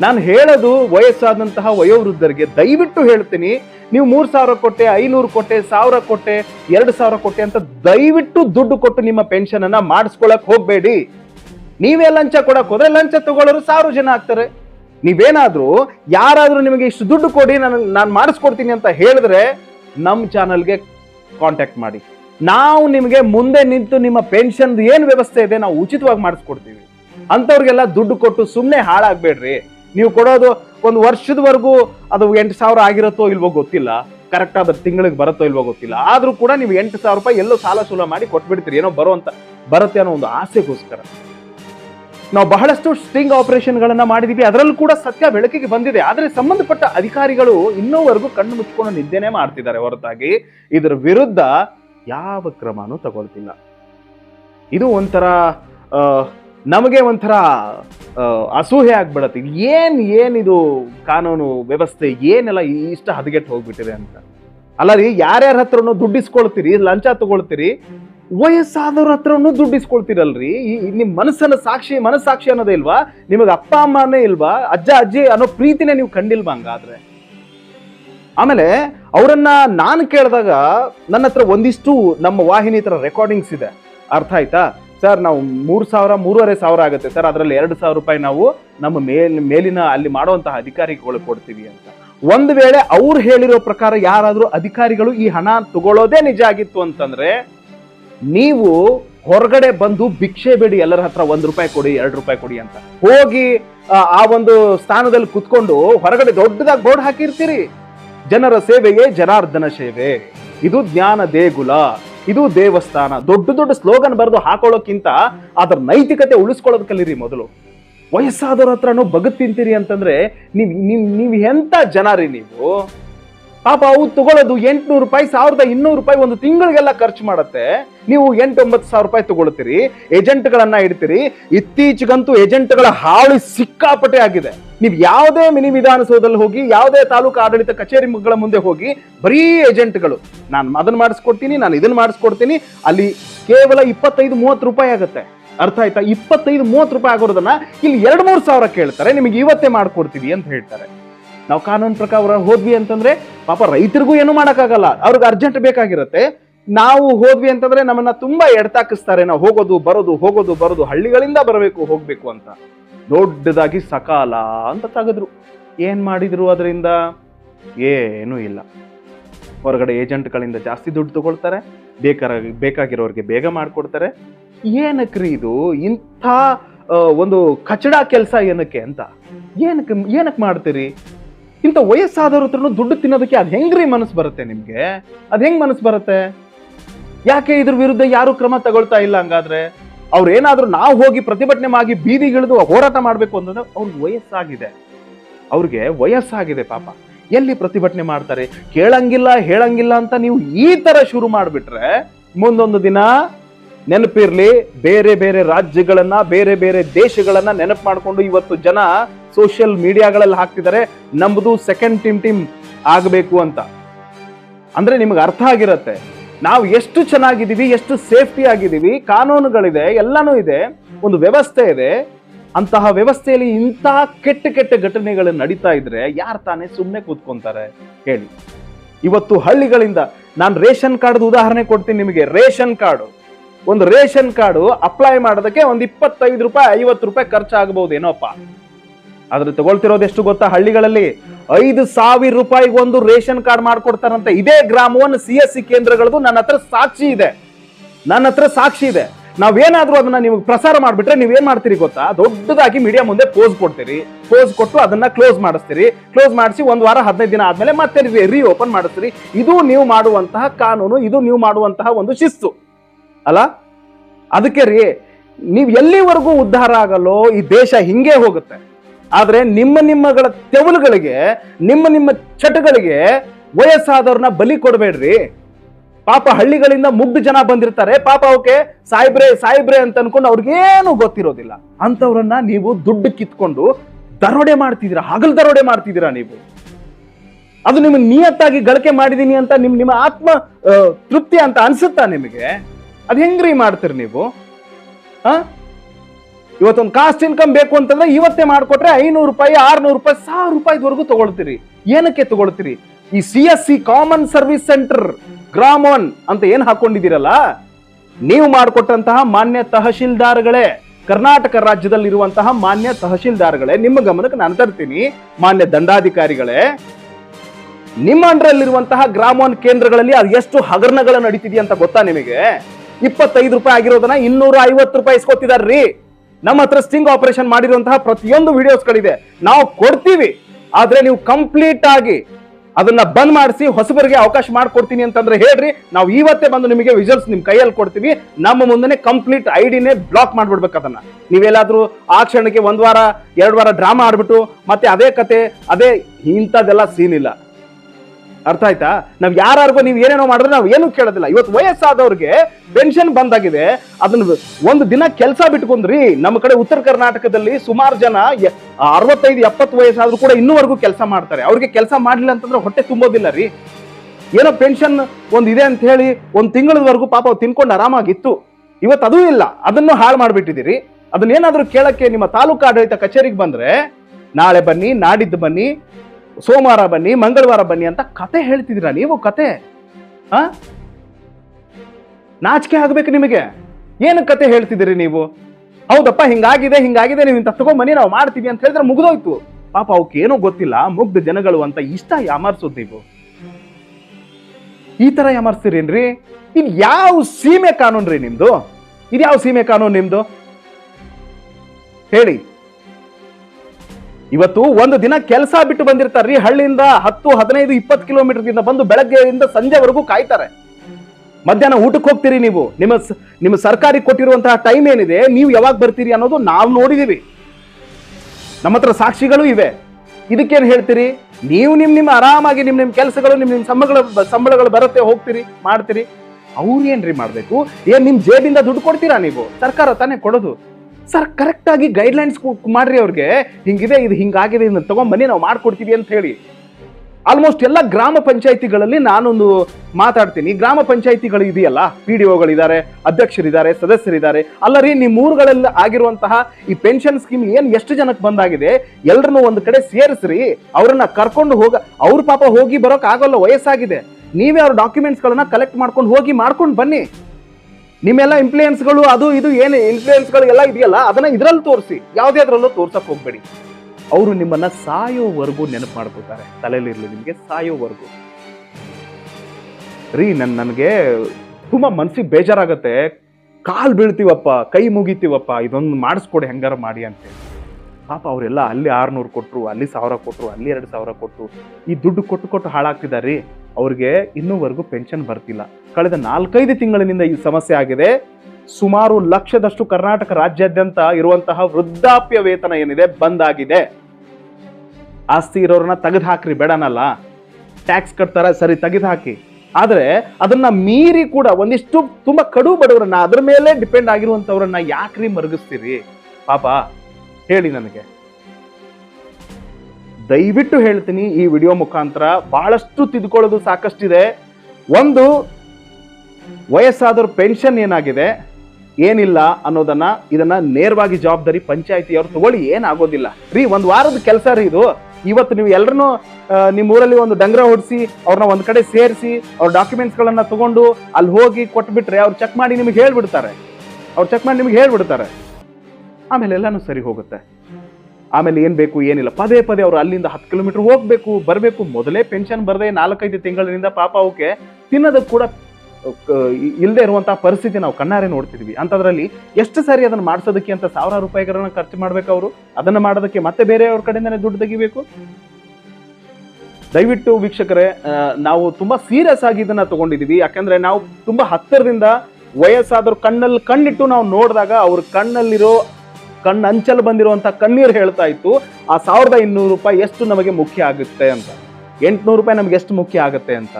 ನಾನು ಹೇಳೋದು ವಯಸ್ಸಾದಂತಹ ವಯೋವೃದ್ಧರಿಗೆ ದಯವಿಟ್ಟು ಹೇಳ್ತೀನಿ, ನೀವು ಮೂರು ಸಾವಿರ ಕೊಟ್ಟೆ, ಐನೂರು ಕೊಟ್ಟೆ, ಸಾವಿರ ಕೊಟ್ಟೆ, ಎರಡು ಸಾವಿರ ಕೊಟ್ಟೆ ಅಂತ ದಯವಿಟ್ಟು ದುಡ್ಡು ಕೊಟ್ಟು ನಿಮ್ಮ ಪೆನ್ಷನ್ ಅನ್ನ ಮಾಡಿಸ್ಕೊಳಕ್ ಹೋಗ್ಬೇಡಿ. ನೀವೇ ಲಂಚ ಕೊಡಕ್ ಹೋದ್ರೆ ಲಂಚ ತಗೊಳ್ಳೋರು ಸಾವಿರ ಜನ ಆಗ್ತಾರೆ. ನೀವೇನಾದ್ರೂ ಯಾರಾದ್ರೂ ನಿಮಗೆ ಇಷ್ಟು ದುಡ್ಡು ಕೊಡಿ, ನಾನು ನಾನು ಮಾಡಿಸ್ಕೊಡ್ತೀನಿ ಅಂತ ಹೇಳಿದ್ರೆ ನಮ್ಮ ಚಾನಲ್ಗೆ ಕಾಂಟ್ಯಾಕ್ಟ್ ಮಾಡಿ. ನಾವು ನಿಮಗೆ ಮುಂದೆ ನಿಂತು ನಿಮ್ಮ ಪೆನ್ಷನ್ ಏನ್ ವ್ಯವಸ್ಥೆ ಇದೆ ನಾವು ಉಚಿತವಾಗಿ ಮಾಡಿಸ್ಕೊಡ್ತೀವಿ. ಅಂಥವ್ರಿಗೆಲ್ಲ ದುಡ್ಡು ಕೊಟ್ಟು ಸುಮ್ಮನೆ ಹಾಳಾಗ್ಬೇಡ್ರಿ. ನೀವು ಕೊಡೋದು ಒಂದು ವರ್ಷದವರೆಗೂ ಅದು ಎಂಟು ಸಾವಿರ ಆಗಿರುತ್ತೋ ಇಲ್ವೋ ಗೊತ್ತಿಲ್ಲ. ಕರೆಕ್ಟ್ ಆದ ತಿಂಗಳಿಗೆ ಬರುತ್ತೋ ಇಲ್ವೋ ಗೊತ್ತಿಲ್ಲ. ಆದ್ರೂ ಕೂಡ ನೀವು ಎಂಟು ಸಾವಿರ ರೂಪಾಯಿ ಎಲ್ಲೋ ಸಾಲ ಸೂಲ ಮಾಡಿ ಕೊಟ್ಬಿಡ್ತೀರಿ. ಏನೋ ಬರುವಂತ ಬರುತ್ತೆ ಅನ್ನೋ ಒಂದು ಆಸೆಗೋಸ್ಕರ. ನಾವು ಬಹಳಷ್ಟು ಸ್ಟಿಂಗ್ ಆಪರೇಷನ್ಗಳನ್ನು ಮಾಡಿದೀವಿ. ಅದರಲ್ಲೂ ಕೂಡ ಸತ್ಯ ಬೆಳಕಿಗೆ ಬಂದಿದೆ. ಆದರೆ ಸಂಬಂಧಪಟ್ಟ ಅಧಿಕಾರಿಗಳು ಇನ್ನೂವರೆಗೂ ಕಣ್ಣು ಮುಚ್ಕೊಂಡು ನಿದ್ದೆನೆ ಮಾಡ್ತಿದ್ದಾರೆ ಹೊರತಾಗಿ. ಇದರ ವಿರುದ್ಧ ಯಾವ ಕ್ರಮನೂ ತಗೊಳ್ತಿಲ್ಲ. ಇದು ಒಂಥರ ನಮಗೆ ಒಂಥರ ಅಸೂಹೆ ಆಗ್ಬಿಡತ್ತೆ. ಏನ್ ಏನಿದು ಕಾನೂನು ವ್ಯವಸ್ಥೆ, ಏನೆಲ್ಲ ಇಷ್ಟ ಹದಗೆಟ್ಟು ಹೋಗ್ಬಿಟ್ಟಿದೆ ಅಂತ. ಅಲ್ಲ ರೀ, ಯಾರ್ಯಾರ ಹತ್ರನೂ ದುಡ್ಡಿಸ್ಕೊಳ್ತೀರಿ ಲಂಚ ತಗೊಳ್ತೀರಿ ವಯಸ್ಸಾದವ್ರ ಹತ್ರನೂ ದುಡ್ಡಿಸ್ಕೊಳ್ತೀರಲ್ರಿ? ಈ ಈ ನಿಮ್ ಮನಸ್ಸನ್ನ ಸಾಕ್ಷಿ ಮನಸ್ಸಾಕ್ಷಿ ಅನ್ನೋದೇ ಇಲ್ವಾ? ನಿಮಗೆ ಅಪ್ಪ ಅಮ್ಮನೇ ಇಲ್ವಾ? ಅಜ್ಜ, ಅಜ್ಜಿ ಅನ್ನೋ ಪ್ರೀತಿನೇ ನೀವು ಕಂಡಿಲ್ವಾ ಹಂಗಾದ್ರೆ? ಆಮೇಲೆ ಅವರನ್ನ ನಾನು ಕೇಳಿದಾಗ ನನ್ನ ಹತ್ರ ಒಂದಿಷ್ಟು ನಮ್ಮ ವಾಹಿನಿ ಹತ್ರ ರೆಕಾರ್ಡಿಂಗ್ಸ್ ಇದೆ. ಅರ್ಥ ಆಯ್ತಾ? ಸರ್, ನಾವು ಮೂರು ಸಾವಿರ, ಮೂರುವರೆ ಸಾವಿರ ಆಗುತ್ತೆ. ಸರ್, ಅದರಲ್ಲಿ ಎರಡು ಸಾವಿರ ರೂಪಾಯಿ ನಾವು ನಮ್ಮ ಮೇಲ್ ಮೇಲಿನ ಅಲ್ಲಿ ಮಾಡುವಂತಹ ಅಧಿಕಾರಿಗಳು ಕೊಡ್ತೀವಿ ಅಂತ. ಒಂದು ವೇಳೆ ಅವ್ರು ಹೇಳಿರೋ ಪ್ರಕಾರ ಯಾರಾದರೂ ಅಧಿಕಾರಿಗಳು ಈ ಹಣ ತಗೊಳ್ಳೋದೇ ನಿಜ ಆಗಿತ್ತು ಅಂತಂದ್ರೆ ನೀವು ಹೊರಗಡೆ ಬಂದು ಭಿಕ್ಷೆ ಬೇಡಿ ಎಲ್ಲರ ಹತ್ರ ಒಂದ್ ರೂಪಾಯಿ ಕೊಡಿ ಎರಡು ರೂಪಾಯಿ ಕೊಡಿ ಅಂತ. ಹೋಗಿ ಆ, ಒಂದು ಸ್ಥಾನದಲ್ಲಿ ಕುತ್ಕೊಂಡು ಹೊರಗಡೆ ದೊಡ್ಡದಾಗಿ ಬೋರ್ಡ್ ಹಾಕಿರ್ತೀರಿ. ಜನರ ಸೇವೆಯೇ ಜನಾರ್ದನ ಸೇವೆ. ಇದು ಜ್ಞಾನ ದೇಗುಲ ಇದು ದೇವಸ್ಥಾನ. ದೊಡ್ಡ ದೊಡ್ಡ ಸ್ಲೋಗನ್ ಬರೆದು ಹಾಕೊಳ್ಳೋಕ್ಕಿಂತ ಅದರ ನೈತಿಕತೆ ಉಳಿಸ್ಕೊಳ್ಳೋದು ಕಲೀರಿ ಮೊದಲು. ವಯಸ್ಸಾದವ್ರ ಹತ್ರನೂ ಬಗತ್ ತಿಂತೀರಿ ಅಂತಂದ್ರೆ ನೀವು ನೀವ್ ನೀವು ಎಂತ ಜನ ರೀ ನೀವು? ಪಾಪ ಅವು ತಗೊಳ್ಳೋದು ಎಂಟ್ನೂರು ರೂಪಾಯಿ, ಸಾವಿರದ ಇನ್ನೂರು ರೂಪಾಯಿ ಒಂದು ತಿಂಗಳಿಗೆಲ್ಲ ಖರ್ಚು ಮಾಡುತ್ತೆ. ನೀವು ಎಂಟು ಒಂಬತ್ತು ಸಾವಿರ ರೂಪಾಯಿ ತಗೊಳ್ತೀರಿ, ಏಜೆಂಟ್ಗಳನ್ನ ಇಡ್ತೀರಿ, ಇತ್ತೀಚೆಗಂತೂ ಏಜೆಂಟ್ಗಳ ಹಾಳು ಸಿಕ್ಕಾಪಟ್ಟೆ ಆಗಿದೆ. ನೀವು ಯಾವುದೇ ಮಿನಿ ವಿಧಾನಸೌಧದಲ್ಲಿ ಹೋಗಿ, ಯಾವುದೇ ತಾಲೂಕು ಆಡಳಿತ ಕಚೇರಿಗಳ ಮುಂದೆ ಹೋಗಿ, ಬರೀ ಏಜೆಂಟ್ಗಳು. ನಾನು ಅದನ್ನ ಮಾಡಿಸ್ಕೊಡ್ತೀನಿ, ನಾನು ಇದನ್ನ ಮಾಡಿಸ್ಕೊಡ್ತೀನಿ, ಅಲ್ಲಿ ಕೇವಲ ಇಪ್ಪತ್ತೈದು, ಮೂವತ್ತು ರೂಪಾಯಿ ಆಗುತ್ತೆ. ಅರ್ಥ ಆಯ್ತಾ? ಇಪ್ಪತ್ತೈದು, ಮೂವತ್ತು ರೂಪಾಯಿ ಆಗೋದನ್ನ ಇಲ್ಲಿ ಎರಡು, ಮೂರು ಸಾವಿರ ಕೇಳ್ತಾರೆ, ನಿಮಗೆ ಇವತ್ತೇ ಮಾಡ್ಕೊಡ್ತೀವಿ ಅಂತ ಹೇಳ್ತಾರೆ. ನಾವು ಕಾನೂನು ಪ್ರಕಾರ ಹೋದ್ವಿ ಅಂತಂದ್ರೆ ಪಾಪ ರೈತರಿಗೂ ಏನು ಮಾಡೋಕ್ಕಾಗಲ್ಲ. ಅವ್ರಿಗೆ ಅರ್ಜೆಂಟ್ ಬೇಕಾಗಿರುತ್ತೆ. ನಾವು ಹೋದ್ವಿ ಅಂತಂದ್ರೆ ನಮ್ಮನ್ನ ತುಂಬಾ ಎಡತಾಕಿಸ್ತಾರೆ. ನಾವು ಹೋಗೋದು, ಬರೋದು ಹೋಗೋದು, ಬರೋದು, ಹಳ್ಳಿಗಳಿಂದ ಬರಬೇಕು, ಹೋಗ್ಬೇಕು ಅಂತ. ದೊಡ್ಡದಾಗಿ ಸಕಾಲ ಅಂತ ತೆಗೆದ್ರು. ಏನ್ ಮಾಡಿದ್ರು ಅದರಿಂದ? ಏನೂ ಇಲ್ಲ. ಹೊರಗಡೆ ಏಜೆಂಟ್ಗಳಿಂದ ಜಾಸ್ತಿ ದುಡ್ಡು ತಗೊಳ್ತಾರೆ. ಬೇಕಾರ, ಬೇಕಾಗಿರೋರಿಗೆ ಬೇಗ ಮಾಡಿಕೊಡ್ತಾರೆ. ಏನಕ್ರಿ ಇದು? ಇಂಥ ಒಂದು ಕಚಡ ಕೆಲಸ ಏನಕ್ಕೆ ಅಂತ? ಏನಕ್ಕೆ ಏನಕ್ಕೆ ಮಾಡ್ತೀರಿ? ಇಂಥ ವಯಸ್ಸಾದವ್ರ ಹತ್ರನು ದುಡ್ಡು ತಿನ್ನೋದಕ್ಕೆ ಅದು ಹೆಂಗ್ರಿ ಮನಸ್ಸು ಬರುತ್ತೆ ನಿಮಗೆ? ಅದು ಹೆಂಗ್ ಮನಸ್ಸು ಬರುತ್ತೆ? ಯಾಕೆ ಇದ್ರ ವಿರುದ್ಧ ಯಾರು ಕ್ರಮ ತಗೊಳ್ತಾ ಇಲ್ಲ ಹಂಗಾದ್ರೆ? ಅವ್ರು ಏನಾದ್ರೂ ನಾವು ಹೋಗಿ ಪ್ರತಿಭಟನೆ ಮಾಡಿ ಬೀದಿಗಿಳಿದು ಹೋರಾಟ ಮಾಡಬೇಕು ಅಂತಂದ್ರೆ ಅವ್ರಿಗೆ ವಯಸ್ಸಾಗಿದೆ. ಅವ್ರಿಗೆ ವಯಸ್ಸಾಗಿದೆ ಪಾಪ. ಎಲ್ಲಿ ಪ್ರತಿಭಟನೆ ಮಾಡ್ತಾರೆ? ಕೇಳಂಗಿಲ್ಲ, ಹೇಳಂಗಿಲ್ಲ ಅಂತ ನೀವು ಈ ತರ ಶುರು ಮಾಡ್ಬಿಟ್ರೆ ಮುಂದೊಂದು ದಿನ ನೆನಪಿರ್ಲಿ, ಬೇರೆ ಬೇರೆ ರಾಜ್ಯಗಳನ್ನ, ಬೇರೆ ಬೇರೆ ದೇಶಗಳನ್ನ ನೆನಪು ಮಾಡ್ಕೊಂಡು ಇವತ್ತು ಜನ ಸೋಷಿಯಲ್ ಮೀಡಿಯಾಗಳಲ್ಲಿ ಹಾಕ್ತಿದ್ದಾರೆ ನಮ್ಮದು ಸೆಕೆಂಡ್ ಟೀಮ್ ಟೀಮ್ ಆಗಬೇಕು ಅಂತ. ಅಂದರೆ ನಿಮಗೆ ಅರ್ಥ ಆಗಿರುತ್ತೆ. ನಾವು ಎಷ್ಟು ಚೆನ್ನಾಗಿದ್ದೀವಿ, ಎಷ್ಟು ಸೇಫ್ಟಿ ಆಗಿದ್ದೀವಿ, ಕಾನೂನುಗಳಿದೆ, ಎಲ್ಲನೂ ಇದೆ, ಒಂದು ವ್ಯವಸ್ಥೆ ಇದೆ. ಅಂತಹ ವ್ಯವಸ್ಥೆಯಲ್ಲಿ ಇಂತಹ ಕೆಟ್ಟ ಕೆಟ್ಟ ಘಟನೆಗಳು ನಡೀತಾ ಇದ್ರೆ ಯಾರು ತಾನೇ ಸುಮ್ಮನೆ ಕೂತ್ಕೊಂತಾರೆ? ಹೇಳಿ. ಇವತ್ತು ಹಳ್ಳಿಗಳಿಂದ ನಾನು ರೇಷನ್ ಕಾರ್ಡ್ ಉದಾಹರಣೆ ಕೊಡ್ತೀನಿ ನಿಮಗೆ, ರೇಷನ್ ಕಾರ್ಡು. ಒಂದು ರೇಷನ್ ಕಾರ್ಡು ಅಪ್ಲೈ ಮಾಡೋದಕ್ಕೆ ಒಂದು ಇಪ್ಪತ್ತೈದು ರೂಪಾಯಿ, ಐವತ್ತು ರೂಪಾಯಿ ಖರ್ಚಾಗಬಹುದು ಏನೋಪ್ಪ ಆದ್ರೆ ತಗೊಳ್ತಿರೋದು ಎಷ್ಟು ಗೊತ್ತಾ? ಹಳ್ಳಿಗಳಲ್ಲಿ ಐದು ಸಾವಿರ ರೂಪಾಯಿಗೆ ಒಂದು ರೇಷನ್ ಕಾರ್ಡ್ ಮಾಡ್ಕೊಡ್ತಾರಂತೆ. ಇದೇ ಗ್ರಾಮವನ್ನು ಸಿ ಎಸ್ ಸಿ ಕೇಂದ್ರಗಳದು ನನ್ನ ಹತ್ರ ಸಾಕ್ಷಿ ಇದೆ. ನನ್ನ ಹತ್ರ ಸಾಕ್ಷಿ ಇದೆ. ನಾವೇನಾದ್ರೂ ಅದನ್ನ ನಿಮಗೆ ಪ್ರಸಾರ ಮಾಡ್ಬಿಟ್ರೆ ನೀವೇನ್ ಮಾಡ್ತೀರಿ ಗೊತ್ತಾ? ದೊಡ್ಡದಾಗಿ ಮೀಡಿಯಾ ಮುಂದೆ ಪೋಸ್ ಕೊಡ್ತೀರಿ. ಪೋಸ್ ಕೊಟ್ಟು ಅದನ್ನ ಕ್ಲೋಸ್ ಮಾಡಿಸ್ತೀರಿ. ಕ್ಲೋಸ್ ಮಾಡಿಸಿ ಒಂದ್ ವಾರ, ಹದಿನೈದು ದಿನ ಆದ್ಮೇಲೆ ಮತ್ತೆ ರೀ ಓಪನ್ ಮಾಡಿಸ್ತೀರಿ. ಇದು ನೀವು ಮಾಡುವಂತಹ ಕಾನೂನು, ಇದು ನೀವು ಮಾಡುವಂತಹ ಒಂದು ಶಿಸ್ತು. ಅಲ್ಲ? ಅದಕ್ಕೆ ರೀ, ನೀವು ಎಲ್ಲಿವರೆಗೂ ಉದ್ಧಾರ ಆಗಲ್ಲೋ, ಈ ದೇಶ ಹಿಂಗೆ ಹೋಗುತ್ತೆ. ಆದ್ರೆ ನಿಮ್ಮ ನಿಮ್ಮಗಳ ತೆವಲುಗಳಿಗೆ ನಿಮ್ಮ ನಿಮ್ಮ ಚಟಗಳಿಗೆ ವಯಸ್ಸಾದವ್ರನ್ನ ಬಲಿ ಕೊಡಬೇಡ್ರಿ. ಪಾಪ ಹಳ್ಳಿಗಳಿಂದ ಮುಗ್ಧ ಜನ ಬಂದಿರ್ತಾರೆ. ಪಾಪ ಅವಕ್ಕೆ ಸಾಯಿಬ್ರೆ ಸಾಯಿಬ್ರೆ ಅಂತ ಅನ್ಕೊಂಡು ಅವ್ರಿಗೇನು ಗೊತ್ತಿರೋದಿಲ್ಲ. ಅಂಥವ್ರನ್ನ ನೀವು ದುಡ್ಡು ಕಿತ್ಕೊಂಡು ದರೋಡೆ ಮಾಡ್ತಿದ್ದೀರಾ, ಹಗಲು ದರೋಡೆ ಮಾಡ್ತಿದ್ದೀರಾ ನೀವು. ಅದು ನಿಮ್ಮ ನಿಯತ್ತಾಗಿ ಗಳಿಕೆ ಮಾಡಿದ್ದೀನಿ ಅಂತ ನಿಮ್ ನಿಮ್ಮ ಆತ್ಮ ತೃಪ್ತಿ ಅಂತ ಅನ್ಸುತ್ತಾ ನಿಮಗೆ? ಅದು ಹೆಂಗ್ರಿ ಮಾಡ್ತೀರಿ ನೀವು? ಆ? ಇವತ್ತೊಂದು ಕಾಸ್ಟ್ ಇನ್ಕಮ್ ಬೇಕು ಅಂತಂದ್ರೆ ಇವತ್ತೇ ಮಾಡ್ಕೊಟ್ರೆ ಐನೂರು ರೂಪಾಯಿ, ಆರ್ನೂರು ರೂಪಾಯಿ, ಸಾವಿರ ರೂಪಾಯಿವರೆಗೂ ತಗೊಳ್ತೀರಿ. ಏನಕ್ಕೆ ತಗೊಳ್ತೀರಿ? ಈ C S C common service centre Grama One ಅಂತ ಏನ್ ಹಾಕೊಂಡಿದ್ದೀರಲ್ಲ? ನೀವು ಮಾಡಿಕೊಟ್ಟಂತಹ ಮಾನ್ಯ ತಹಶೀಲ್ದಾರ್ಗಳೇ, ಕರ್ನಾಟಕ ರಾಜ್ಯದಲ್ಲಿರುವಂತಹ ಮಾನ್ಯ ತಹಶೀಲ್ದಾರ್ಗಳೇ, ನಿಮ್ಮ ಗಮನಕ್ಕೆ ನಾನು ತರ್ತೀನಿ. ಮಾನ್ಯ ದಂಡಾಧಿಕಾರಿಗಳೇ, ನಿಮ್ಮ ಅಂಡ್ರಲ್ಲಿರುವಂತಹ ಗ್ರಾಮೋನ್ ಕೇಂದ್ರಗಳಲ್ಲಿ ಅದು ಎಷ್ಟು ಹಗರಣಗಳು ನಡೀತಿದೆಯಂತ ಗೊತ್ತಾ ನಿಮಗೆ? ಇಪ್ಪತ್ತೈದು ರೂಪಾಯಿ ಆಗಿರೋದನ್ನ ಇನ್ನೂರ ಐವತ್ತು ರೂಪಾಯಿ ಇಸ್ಕೊತಿದಾರ್ರಿ. ನಮ್ಮ ಹತ್ರ ಸ್ಟಿಂಗ್ ಆಪರೇಷನ್ ಮಾಡಿರುವಂತಹ ಪ್ರತಿಯೊಂದು ವಿಡಿಯೋಸ್ಗಳಿದೆ ನಾವು ಕೊಡ್ತೀವಿ. ಆದ್ರೆ ನೀವು ಕಂಪ್ಲೀಟ್ ಆಗಿ ಅದನ್ನ ಬಂದ್ ಮಾಡಿಸಿ ಹೊಸಬರಿಗೆ ಅವಕಾಶ ಮಾಡಿಕೊಡ್ತೀನಿ ಅಂತಂದ್ರೆ ಹೇಳ್ರಿ. ನಾವು ಇವತ್ತೇ ಬಂದು ನಿಮಗೆ ವಿಜುವಲ್ಸ್ ನಿಮ್ ಕೈಯಲ್ಲಿ ಕೊಡ್ತೀವಿ. ನಮ್ಮ ಮುಂದೆ ಕಂಪ್ಲೀಟ್ ಐಡಿನೇ ಬ್ಲಾಕ್ ಮಾಡ್ಬಿಡ್ಬೇಕು ಅದನ್ನ. ನೀವೆಲ್ಲಾದ್ರೂ ಆ ಕ್ಷಣಕ್ಕೆ ಒಂದ್ ವಾರ, ಎರಡು ವಾರ ಡ್ರಾಮಾ ಆಡ್ಬಿಟ್ಟು ಮತ್ತೆ ಅದೇ ಕತೆ, ಅದೇ ಇಂಥದ್ದೆಲ್ಲ ಸೀನ್ ಇಲ್ಲ. ಅರ್ಥ ಆಯ್ತಾ? ನಾವ್ ಯಾರಿಗೂ ನೀವು ಏನೇನೋ ಮಾಡಿದ್ರೆ ನಾವು ಏನು ಕೇಳೋದಿಲ್ಲ. ಇವತ್ತು ವಯಸ್ಸಾದವ್ರಿಗೆ ಪೆನ್ಷನ್ ಬಂದಾಗಿದೆ. ಅದನ್ನ ಒಂದು ದಿನ ಕೆಲಸ ಬಿಟ್ಕೊಂಡ್ರಿ. ನಮ್ಮ ಕಡೆ ಉತ್ತರ ಕರ್ನಾಟಕದಲ್ಲಿ ಸುಮಾರು ಜನ ಅರವತ್ತೈದು, ಎಪ್ಪತ್ತು ವಯಸ್ಸಾದ್ರೂ ಕೂಡ ಇನ್ನೂವರೆಗೂ ಕೆಲಸ ಮಾಡ್ತಾರೆ. ಅವ್ರಿಗೆ ಕೆಲಸ ಮಾಡ್ಲಿಲ್ಲ ಅಂತಂದ್ರೆ ಹೊಟ್ಟೆ ತುಂಬೋದಿಲ್ಲ ರೀ. ಏನೋ ಪೆನ್ಷನ್ ಒಂದು ಇದೆ ಅಂತ ಹೇಳಿ ಒಂದ್ ತಿಂಗಳವರೆಗೂ ಪಾಪ ತಿನ್ಕೊಂಡು ಆರಾಮಾಗಿತ್ತು. ಇವತ್ತು ಅದೂ ಇಲ್ಲ. ಅದನ್ನು ಹಾಳು ಅದನ್ನ ಏನಾದ್ರೂ ಕೇಳಕ್ಕೆ ನಿಮ್ಮ ತಾಲೂಕು ಆಡಳಿತ ಕಚೇರಿಗೆ ಬಂದ್ರೆ, ನಾಳೆ ಬನ್ನಿ, ನಾಡಿದ್ದು ಬನ್ನಿ ಸೋಮವಾರ ಬನ್ನಿ, ಮಂಗಳವಾರ ಬನ್ನಿ ಅಂತ ಕತೆ ಹೇಳ್ತಿದ್ದೀರಾ ನೀವು ಕತೆ? ಆ? ನಾಚಿಕೆ ಆಗ್ಬೇಕು ನಿಮಗೆ. ಏನು ಕತೆ ಹೇಳ್ತಿದ್ದೀರಿ ನೀವು? ಹೌದಪ್ಪ, ಹಿಂಗಾಗಿದೆ ಹಿಂಗಾಗಿದೆ ನೀವು ಇಂತ ತಗೊಂಬನ್ನಿ, ನಾವು ಮಾಡ್ತೀವಿ ಅಂತ ಹೇಳಿದ್ರೆ ಮುಗಿದೋಯ್ತು. ಪಾಪ ಅವಕ್ಕೆ ಏನೋ ಗೊತ್ತಿಲ್ಲ ಮುಗ್ಧ ಜನಗಳು ಅಂತ ಇಷ್ಟ ಯಾಮಾರ್ಸೋದು ನೀವು? ಈ ತರ ಯಾಮಾರ್ಸ್ತೀರೇನ್ರಿ ಇದು ಯಾವ ಸೀಮೆ ಕಾನೂನು ರೀ ನಿಮ್ಮದು ಇದು ಯಾವ ಸೀಮೆ ಕಾನೂನು ನಿಮ್ಮದು ಹೇಳಿ. ಇವತ್ತು ಒಂದು ದಿನ ಕೆಲಸ ಬಿಟ್ಟು ಬಂದಿರ್ತಾರ್ರಿ. ಹಳ್ಳಿಯಿಂದ ಹತ್ತು, ಹದಿನೈದು, ಇಪ್ಪತ್ತು ಕಿಲೋಮೀಟರ್ದಿಂದ ಬಂದು ಬೆಳಗ್ಗೆಯಿಂದ ಸಂಜೆವರೆಗೂ ಕಾಯ್ತಾರೆ. ಮಧ್ಯಾಹ್ನ ಊಟಕ್ಕೆ ಹೋಗ್ತೀರಿ ನೀವು. ನಿಮ್ಮ ನಿಮ್ಮ ಸರ್ಕಾರಿ ಕೊಟ್ಟಿರುವಂತಹ ಟೈಮ್ ಏನಿದೆ, ನೀವು ಯಾವಾಗ ಬರ್ತೀರಿ ಅನ್ನೋದು ನಾವು ನೋಡಿದೀವಿ. ನಮ್ಮ ಹತ್ರ ಸಾಕ್ಷಿಗಳು ಇವೆ. ಇದಕ್ಕೇನು ಹೇಳ್ತೀರಿ? ನೀವು ನಿಮ್ಮ ನಿಮ್ಮ ಆರಾಮಾಗಿ ನಿಮ್ಮ ನಿಮ್ಮ ಕೆಲಸಗಳು ನಿಮ್ಮ ನಿಮ್ಮ ಸಂಬಳಗಳು ಸಂಬಳಗಳು ಬರುತ್ತೆ, ಹೋಗ್ತೀರಿ, ಮಾಡ್ತೀರಿ. ಅವ್ರು ಏನ್ರಿ ಮಾಡ್ಬೇಕು? ಏನ್ ನಿಮ್ ಜೇಬಿಂದ ದುಡ್ಡು ಕೊಡ್ತೀರಾ ನೀವು? ಸರ್ಕಾರ ತಾನೇ ಕೊಡೋದು. ಸರ್ ಕರೆಕ್ಟಾಗಿ ಗೈಡ್ಲೈನ್ಸ್ ಮಾಡ್ರಿ ಅವ್ರಿಗೆ. ಹಿಂಗಿದೆ, ಇದು ಹಿಂಗಾಗಿದೆ, ಇದನ್ನ ತಗೊಂಬನ್ನಿ, ನಾವು ಮಾಡ್ಕೊಡ್ತೀವಿ ಅಂತ ಹೇಳಿ. ಆಲ್ಮೋಸ್ಟ್ ಎಲ್ಲ ಗ್ರಾಮ ಪಂಚಾಯಿತಿಗಳಲ್ಲಿ ನಾನೊಂದು ಮಾತಾಡ್ತೀನಿ. ಗ್ರಾಮ ಪಂಚಾಯಿತಿಗಳು ಇದೆಯಲ್ಲ ಪಿ ಡಿ ಒಗಳಿದ್ದಾರೆ ಅಧ್ಯಕ್ಷರಿದ್ದಾರೆ, ಸದಸ್ಯರಿದ್ದಾರೆ. ಅಲ್ಲ ರೀ ನಿಮ್ಮ ಊರುಗಳಲ್ಲಿ ಆಗಿರುವಂತಹ ಈ ಪೆನ್ಷನ್ ಸ್ಕೀಮ್ ಏನು ಎಷ್ಟು ಜನಕ್ಕೆ ಬಂದಾಗಿದೆ, ಎಲ್ರನ್ನೂ ಒಂದು ಕಡೆ ಸೇರಿಸ್ರಿ. ಅವ್ರನ್ನ ಕರ್ಕೊಂಡು ಹೋಗ, ಅವ್ರ ಪಾಪ ಹೋಗಿ ಬರೋಕ್ಕಾಗಲ್ಲ ವಯಸ್ಸಾಗಿದೆ. ನೀವೇ ಅವ್ರ ಡಾಕ್ಯುಮೆಂಟ್ಸ್ಗಳನ್ನ ಕಲೆಕ್ಟ್ ಮಾಡ್ಕೊಂಡು ಹೋಗಿ ಮಾಡ್ಕೊಂಡು ಬನ್ನಿ. ನಿಮ್ಮೆಲ್ಲ ಇನ್ಫ್ಲೂಯೆನ್ಸ್ಗಳು ಅದು ಇದು ಏನು ಇನ್ಫ್ಲೂಯೆನ್ಸ್ಗಳು ಎಲ್ಲ ಇದೆಯಲ್ಲ, ಅದನ್ನ ಇದರಲ್ಲಿ ತೋರಿಸಿ. ಯಾವುದೇ ಅದರಲ್ಲೂ ತೋರ್ಸಕ್ ಹೋಗ್ಬೇಡಿ. ಅವರು ನಿಮ್ಮನ್ನ ಸಾಯೋವರೆಗೂ ನೆನಪು ಮಾಡ್ಕೋತಾರೆ ತಲೆಯಲ್ಲಿರಲಿ ನಿಮಗೆ ಸಾಯೋವರೆಗೂ. ರೀ, ನನ್, ನನಗೆ ತುಂಬಾ ಮನ್ಸಿಗೆ ಬೇಜಾರಾಗತ್ತೆ. ಕಾಲು ಬೀಳ್ತೀವಪ್ಪ, ಕೈ ಮುಗಿತೀವಪ್ಪ, ಇದೊಂದು ಮಾಡಿಸ್ಕೊಡಿ, ಹೆಂಗಾರ ಮಾಡಿ ಅಂತೇಳಿ ಪಾಪ ಅವರೆಲ್ಲ ಅಲ್ಲಿ ಆರ್ನೂರು ಕೊಟ್ಟರು ಅಲ್ಲಿ ಸಾವಿರ ಕೊಟ್ಟರು ಅಲ್ಲಿ ಎರಡು ಸಾವಿರ ಕೊಟ್ಟರು ಈ ದುಡ್ಡು ಕೊಟ್ಟು ಕೊಟ್ಟು ಹಾಳಾಗ್ತಿದಾರ್ರಿ ಅವ್ರಿಗೆ ಇನ್ನೂವರೆಗೂ ಪೆನ್ಷನ್ ಬರ್ತಿಲ್ಲ. ಕಳೆದ ನಾಲ್ಕೈದು ತಿಂಗಳಿನಿಂದ ಈ ಸಮಸ್ಯೆ ಆಗಿದೆ. ಸುಮಾರು ಲಕ್ಷದಷ್ಟು ಕರ್ನಾಟಕ ರಾಜ್ಯಾದ್ಯಂತ ಇರುವಂತಹ ವೃದ್ಧಾಪ್ಯ ವೇತನ ಏನಿದೆ ಬಂದ್ ಆಗಿದೆ ಆಸ್ತಿ ಇರೋರನ್ನ ತೆಗೆದು ಹಾಕ್ರಿ, ಬೇಡನಲ್ಲ. ಟ್ಯಾಕ್ಸ್ ಕಟ್ತಾರ, ಸರಿ, ತೆಗೆದು ಹಾಕಿ. ಆದ್ರೆ ಅದನ್ನ ಮೀರಿ ಕೂಡ ಒಂದಿಷ್ಟು ತುಂಬಾ ಕಡು ಬಡವರನ್ನ ಅದ್ರ ಮೇಲೆ ಡಿಪೆಂಡ್ ಆಗಿರುವಂತವ್ರನ್ನ ಯಾಕ್ರಿ ಮರಗಿಸ್ತೀರಿ? ಪಾಪ, ಹೇಳಿ ನನಗೆ. ದಯವಿಟ್ಟು ಹೇಳ್ತೀನಿ ಈ ವಿಡಿಯೋ ಮುಖಾಂತರ ಬಹಳಷ್ಟು ತಿದ್ಕೊಳ್ಳೋದು ಸಾಕಷ್ಟಿದೆ. ಒಂದು, ವಯಸ್ಸಾದವ್ರ ಪೆನ್ಷನ್ ಏನಾಗಿದೆ? ಏನಿಲ್ಲ ಅನ್ನೋದನ್ನ ಇದನ್ನ ನೇರವಾಗಿ ಜವಾಬ್ದಾರಿ ಪಂಚಾಯತಿಯವ್ರು ತಗೊಳ್ಳಿ, ಏನಾಗೋದಿಲ್ಲ. ರೀ, ಒಂದು ವಾರದ ಕೆಲಸ ರೀ ಇದು. ಇವತ್ತು ನೀವು ಎಲ್ಲರನ್ನೂ ನಿಮ್ಮ ಊರಲ್ಲಿ ಒಂದು ಡಂಗ್ರ ಹೊಡಿಸಿ ಅವ್ರನ್ನ ಒಂದ್ ಕಡೆ ಸೇರಿಸಿ, ಅವ್ರ ಡಾಕ್ಯುಮೆಂಟ್ಸ್ ಗಳನ್ನ ತಗೊಂಡು ಅಲ್ಲಿ ಹೋಗಿ ಕೊಟ್ಬಿಟ್ರೆ ಅವ್ರು ಚೆಕ್ ಮಾಡಿ ನಿಮ್ಗೆ ಹೇಳ್ಬಿಡ್ತಾರೆ. ಅವ್ರು ಚೆಕ್ ಮಾಡಿ ನಿಮ್ಗೆ ಹೇಳ್ಬಿಡ್ತಾರೆ. ಆಮೇಲೆ ಎಲ್ಲಾನು ಸರಿ ಹೋಗುತ್ತೆ. ಆಮೇಲೆ ಏನ್ ಬೇಕು, ಏನಿಲ್ಲ. ಪದೇ ಪದೇ ಅವ್ರು ಅಲ್ಲಿಂದ ಹತ್ತು ಕಿಲೋಮೀಟರ್ ಹೋಗ್ಬೇಕು, ಬರಬೇಕು. ಮೊದಲೇ ಪೆನ್ಷನ್ ಬರದೆ ನಾಲ್ಕೈದು ತಿಂಗಳಿನಿಂದ ಪಾಪ ಅವಕ್ಕೆ ತಿನ್ನೋದಕ್ಕೆ ಕೂಡ ಇಲ್ಲದೆ ಇರುವಂತಹ ಪರಿಸ್ಥಿತಿ ನಾವು ಕಣ್ಣಾರೆ ನೋಡ್ತಿದ್ವಿ. ಅಂತದ್ರಲ್ಲಿ ಎಷ್ಟು ಸಾರಿ ಅದನ್ನ ಮಾಡಿಸೋದಕ್ಕೆ ಅಂತ ಸಾವಿರಾರು ರೂಪಾಯಿಗಳನ್ನ ಖರ್ಚು ಮಾಡ್ಬೇಕು ಅವರು. ಅದನ್ನ ಮಾಡೋದಕ್ಕೆ ಮತ್ತೆ ಬೇರೆಯವ್ರ ಕಡೆಯಿಂದನೇ ದುಡ್ಡು ತೆಗಿಬೇಕು. ದಯವಿಟ್ಟು ವೀಕ್ಷಕರೇ ನಾವು ತುಂಬಾ ಸೀರಿಯಸ್ ಆಗಿ ಇದನ್ನ ತಗೊಂಡಿದೀವಿ. ಯಾಕಂದ್ರೆ ನಾವು ತುಂಬಾ ಹತ್ತಿರದಿಂದ ವಯಸ್ಸಾದವ್ರ ಕಣ್ಣಲ್ಲಿ ಕಣ್ಣಿಟ್ಟು ನಾವು ನೋಡಿದಾಗ ಅವ್ರ ಕಣ್ಣಲ್ಲಿರೋ ಕಣ್ಣು ಅಂಚಲು ಬಂದಿರುವಂಥ ಕಣ್ಣೀರು ಹೇಳ್ತಾ ಇತ್ತು, ಆ ಸಾವಿರದ ಇನ್ನೂರು ರೂಪಾಯಿ ಎಷ್ಟು ನಮಗೆ ಮುಖ್ಯ ಆಗುತ್ತೆ ಅಂತ. ಎಂಟುನೂರು ರೂಪಾಯಿ ನಮ್ಗೆ ಎಷ್ಟು ಮುಖ್ಯ ಆಗುತ್ತೆ ಅಂತ.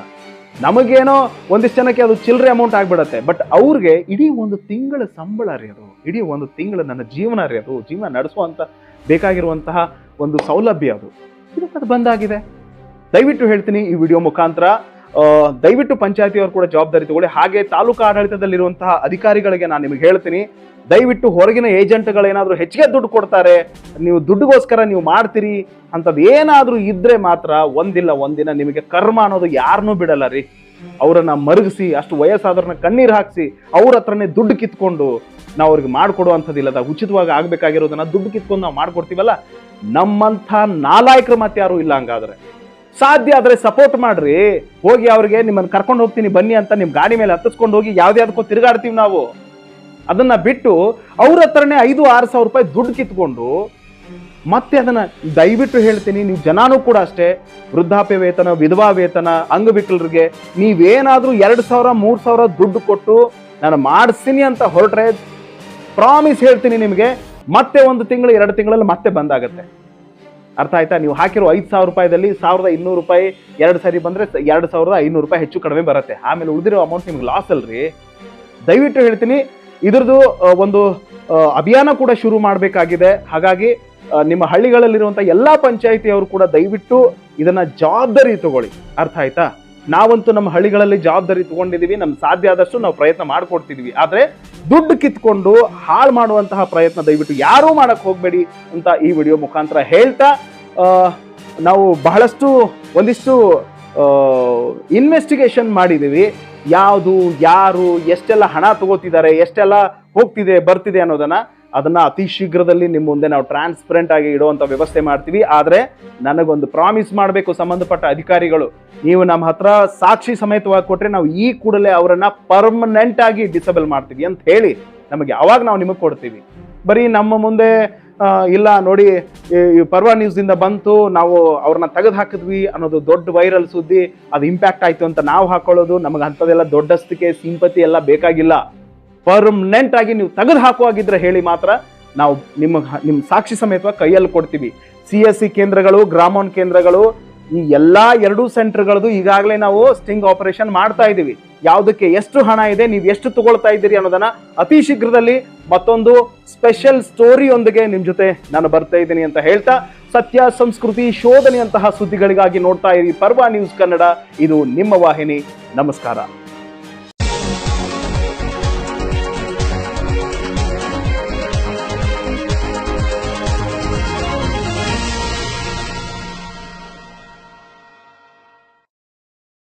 ನಮಗೇನೋ ಒಂದಿಷ್ಟು ಜನಕ್ಕೆ ಅದು ಚಿಲ್ಲರೆ ಅಮೌಂಟ್ ಆಗಿಬಿಡತ್ತೆ ಬಟ್ ಅವ್ರಿಗೆ ಇಡೀ ಒಂದು ತಿಂಗಳ ಸಂಬಳ ರೀ ಅದು. ಇಡೀ ಒಂದು ತಿಂಗಳ ನನ್ನ ಜೀವನ ರೀ ಅದು. ಜೀವನ ನಡೆಸುವಂತ, ಬೇಕಾಗಿರುವಂತಹ ಒಂದು ಸೌಲಭ್ಯ ಅದು. ಅದು ಬಂದಾಗಿದೆ. ದಯವಿಟ್ಟು ಹೇಳ್ತೀನಿ ಈ ವಿಡಿಯೋ ಮುಖಾಂತರ. ದಯವಿಟ್ಟು ಪಂಚಾಯತಿಯವರು ಕೂಡ ಜವಾಬ್ದಾರಿ ತಗೊಳ್ಳಿ. ಹಾಗೆ ತಾಲೂಕು ಆಡಳಿತದಲ್ಲಿರುವಂತಹ ಅಧಿಕಾರಿಗಳಿಗೆ ನಾನು ನಿಮಗೆ ಹೇಳ್ತೀನಿ. ದಯವಿಟ್ಟು ಹೊರಗಿನ ಏಜೆಂಟ್ಗಳೇನಾದರೂ ಹೆಚ್ಚಿಗೆ ದುಡ್ಡು ಕೊಡ್ತಾರೆ, ನೀವು ದುಡ್ಡುಗೋಸ್ಕರ ನೀವು ಮಾಡ್ತೀರಿ ಅಂಥದ್ದು ಏನಾದರೂ ಇದ್ದರೆ ಮಾತ್ರ ಒಂದಿಲ್ಲ ಒಂದಿನ ನಿಮಗೆ ಕರ್ಮ ಅನ್ನೋದು ಯಾರನ್ನೂ ಬಿಡಲ್ಲ ರೀ. ಅವರನ್ನು ಮರುಗಿಸಿ, ಅಷ್ಟು ವಯಸ್ಸಾದ್ರನ್ನ ಕಣ್ಣೀರು ಹಾಕಿಸಿ, ಅವ್ರ ಹತ್ರನೇ ದುಡ್ಡು ಕಿತ್ಕೊಂಡು ನಾವು ಅವ್ರಿಗೆ ಮಾಡಿಕೊಡುವಂಥದ್ದಿಲ್ಲದ ಉಚಿತವಾಗಿ ಆಗಬೇಕಾಗಿರೋದನ್ನ ದುಡ್ಡು ಕಿತ್ಕೊಂಡು ನಾವು ಮಾಡ್ಕೊಡ್ತೀವಲ್ಲ? ನಮ್ಮಂಥ ನಾಲಾಯಕರು ಮತ್ತೆ ಯಾರು ಇಲ್ಲ ಹಂಗಾದ್ರೆ. ಸಾಧ್ಯ ಆದರೆ ಸಪೋರ್ಟ್ ಮಾಡ್ರಿ. ಹೋಗಿ ಅವ್ರಿಗೆ ನಿಮ್ಮನ್ನು ಕರ್ಕೊಂಡು ಹೋಗ್ತೀನಿ ಬನ್ನಿ ಅಂತ ನಿಮ್ಮ ಗಾಡಿ ಮೇಲೆ ಹತ್ತಿಸ್ಕೊಂಡು ಹೋಗಿ ಯಾವ್ದು ಅದಕ್ಕೂ ತಿರುಗಾಡ್ತೀವಿ ನಾವು. ಅದನ್ನ ಬಿಟ್ಟು ಅವ್ರ ಹತ್ರನೇ ಐದು, ಆರು ಸಾವಿರ ರೂಪಾಯಿ ದುಡ್ಡು ಕಿತ್ಕೊಂಡು ಮತ್ತೆ ಅದನ್ನ ದಯವಿಟ್ಟು ಹೇಳ್ತೀನಿ, ನೀವು ಜನಾನು ಕೂಡ ಅಷ್ಟೇ, ವೃದ್ಧಾಪ್ಯ ವೇತನ, ವಿಧವಾ ವೇತನ, ಅಂಗವಿಕಲರಿಗೆ ನೀವೇನಾದ್ರೂ ಎರಡು ಸಾವಿರ, ಮೂರು ಸಾವಿರ ದುಡ್ಡು ಕೊಟ್ಟು ನಾನು ಮಾಡಿಸ್ತೀನಿ ಅಂತ ಹೊರಟ್ರೆ ಪ್ರಾಮಿಸ್ ಹೇಳ್ತೀನಿ ನಿಮಗೆ, ಮತ್ತೆ ಒಂದು ತಿಂಗಳು, ಎರಡು ತಿಂಗಳಲ್ಲಿ ಮತ್ತೆ ಬಂದಾಗತ್ತೆ. ಅರ್ಥ ಆಯ್ತಾ? ನೀವು ಹಾಕಿರೋ ಐದು ಸಾವಿರ ರೂಪಾಯಿದಲ್ಲಿ ಸಾವಿರದ ಇನ್ನೂರು ರೂಪಾಯಿ ಎರಡು ಸರಿ ಬಂದ್ರೆ ಎರಡು ಸಾವಿರದ ಐನೂರು ರೂಪಾಯಿ ಹೆಚ್ಚು ಕಡಿಮೆ ಬರುತ್ತೆ. ಆಮೇಲೆ ಉಳಿದಿರೋ ಅಮೌಂಟ್ ನಿಮ್ಗೆ ಲಾಸ್ ಅಲ್ರಿ. ದಯವಿಟ್ಟು ಹೇಳ್ತೀನಿ ಇದ್ರದ್ದು ಒಂದು ಅಭಿಯಾನ ಕೂಡ ಶುರು ಮಾಡಬೇಕಾಗಿದೆ. ಹಾಗಾಗಿ ನಿಮ್ಮ ಹಳ್ಳಿಗಳಲ್ಲಿರುವಂಥ ಎಲ್ಲಾ ಪಂಚಾಯಿತಿಯವರು ಕೂಡ ದಯವಿಟ್ಟು ಇದನ್ನ ಜವಾಬ್ದಾರಿ ತಗೊಳ್ಳಿ. ಅರ್ಥ ಆಯ್ತಾ? ನಾವಂತೂ ನಮ್ಮ ಹಳ್ಳಿಗಳಲ್ಲಿ ಜವಾಬ್ದಾರಿ ತಗೊಂಡಿದೀವಿ. ನಮ್ಗೆ ಸಾಧ್ಯ ಆದಷ್ಟು ನಾವು ಪ್ರಯತ್ನ ಮಾಡ್ಕೊಡ್ತಿದ್ವಿ. ಆದ್ರೆ, ದುಡ್ಡು ಕಿತ್ಕೊಂಡು ಹಾಳು ಮಾಡುವಂತಹ ಪ್ರಯತ್ನ ದಯವಿಟ್ಟು ಯಾರೂ ಮಾಡಕ್ ಹೋಗಬೇಡಿ ಅಂತ ಈ ವಿಡಿಯೋ ಮುಖಾಂತರ ಹೇಳ್ತಾ ನಾವು ಬಹಳಷ್ಟು, ಒಂದಿಷ್ಟು ಇನ್ವೆಸ್ಟಿಗೇಷನ್ ಮಾಡಿದ್ದೀವಿ ಯಾವುದು, ಯಾರು, ಎಷ್ಟೆಲ್ಲ ಹಣ ತಗೋತಿದ್ದಾರೆ, ಎಷ್ಟೆಲ್ಲ ಹೋಗ್ತಿದೆ, ಬರ್ತಿದೆ ಅನ್ನೋದನ್ನ ಅದನ್ನ ಅತಿ ಶೀಘ್ರದಲ್ಲಿ ನಿಮ್ಮ ಮುಂದೆ ನಾವು ಟ್ರಾನ್ಸ್ಪರೆಂಟ್ ಆಗಿ ಇಡುವಂತ ವ್ಯವಸ್ಥೆ ಮಾಡ್ತೀವಿ. ಆದರೆ ನನಗೊಂದು ಪ್ರಾಮಿಸ್ ಮಾಡಬೇಕು ಸಂಬಂಧಪಟ್ಟ ಅಧಿಕಾರಿಗಳು. ನೀವು ನಮ್ಮ ಹತ್ರ ಸಾಕ್ಷಿ ಸಮೇತವಾಗಿ ಕೊಟ್ಟರೆ ನಾವು ಈ ಕೂಡಲೇ ಅವರನ್ನು ಪರ್ಮನೆಂಟ್ ಆಗಿ ಡಿಸಬಲ್ ಮಾಡ್ತೀವಿ ಅಂತ ಹೇಳಿ ನಮಗೆ ಅವಾಗ ನಾವು ನಿಮಗೆ ಕೊಡ್ತೀವಿ. ಬರೀ ನಮ್ಮ ಮುಂದೆ ಇಲ್ಲ ನೋಡಿ ಪರ್ವಾ ಪರ್ವ ನ್ಯೂಸ್ ಇಂದ ಬಂತು, ನಾವು ಅವ್ರನ್ನ ತೆಗೆದು ಹಾಕಿದ್ವಿ ಅನ್ನೋದು ದೊಡ್ಡ ವೈರಲ್ ಸುದ್ದಿ, ಅದು ಇಂಪ್ಯಾಕ್ಟ್ ಆಯ್ತು ಅಂತ ನಾವು ಹಾಕೊಳ್ಳೋದು, ನಮಗೆ ಅಂಥದ್ದೆಲ್ಲ ದೊಡ್ಡಸ್ತಿಕೆ, ಸಿಂಪತಿ ಎಲ್ಲ ಬೇಕಾಗಿಲ್ಲ. ಪರ್ಮನೆಂಟ್ ಆಗಿ ನೀವು ತೆಗೆದು ಹಾಕುವಾಗಿದ್ರೆ ಹೇಳಿ ಮಾತ್ರ, ನಾವು ನಿಮ್ಮ ನಿಮ್ಮ ಸಾಕ್ಷಿ ಸಮೇತ ಕೈಯಲ್ಲಿ ಕೊಡ್ತೀವಿ. ಸಿ ಎಸ್ ಸಿ ಕೇಂದ್ರಗಳು, ಗ್ರಾಮೋನ್ ಕೇಂದ್ರಗಳು, ಈ ಎಲ್ಲ ಎರಡೂ ಸೆಂಟರ್ಗಳದ್ದು ಈಗಾಗಲೇ ನಾವು ಸ್ಟಿಂಗ್ ಆಪರೇಷನ್ ಮಾಡ್ತಾ ಇದ್ದೀವಿ. ಯಾವುದಕ್ಕೆ ಎಷ್ಟು ಹಣ ಇದೆ, ನೀವು ಎಷ್ಟು ತಗೊಳ್ತಾ ಇದ್ದೀರಿ ಅನ್ನೋದನ್ನ ಅತಿ ಶೀಘ್ರದಲ್ಲಿ ಮತ್ತೊಂದು ಸ್ಪೆಷಲ್ ಸ್ಟೋರಿಯೊಂದಿಗೆ ನಿಮ್ ಜೊತೆ ನಾನು ಬರ್ತಾ ಇದ್ದೀನಿ ಅಂತ ಹೇಳ್ತಾ, ಸತ್ಯ, ಸಂಸ್ಕೃತಿ, ಶೋಧನೆಯಂತಹ ಸುದ್ದಿಗಳಿಗಾಗಿ ನೋಡ್ತಾ ಇರಿ ಪರ್ವ ನ್ಯೂಸ್ ಕನ್ನಡ, ಇದು ನಿಮ್ಮ ವಾಹಿನಿ. ನಮಸ್ಕಾರ.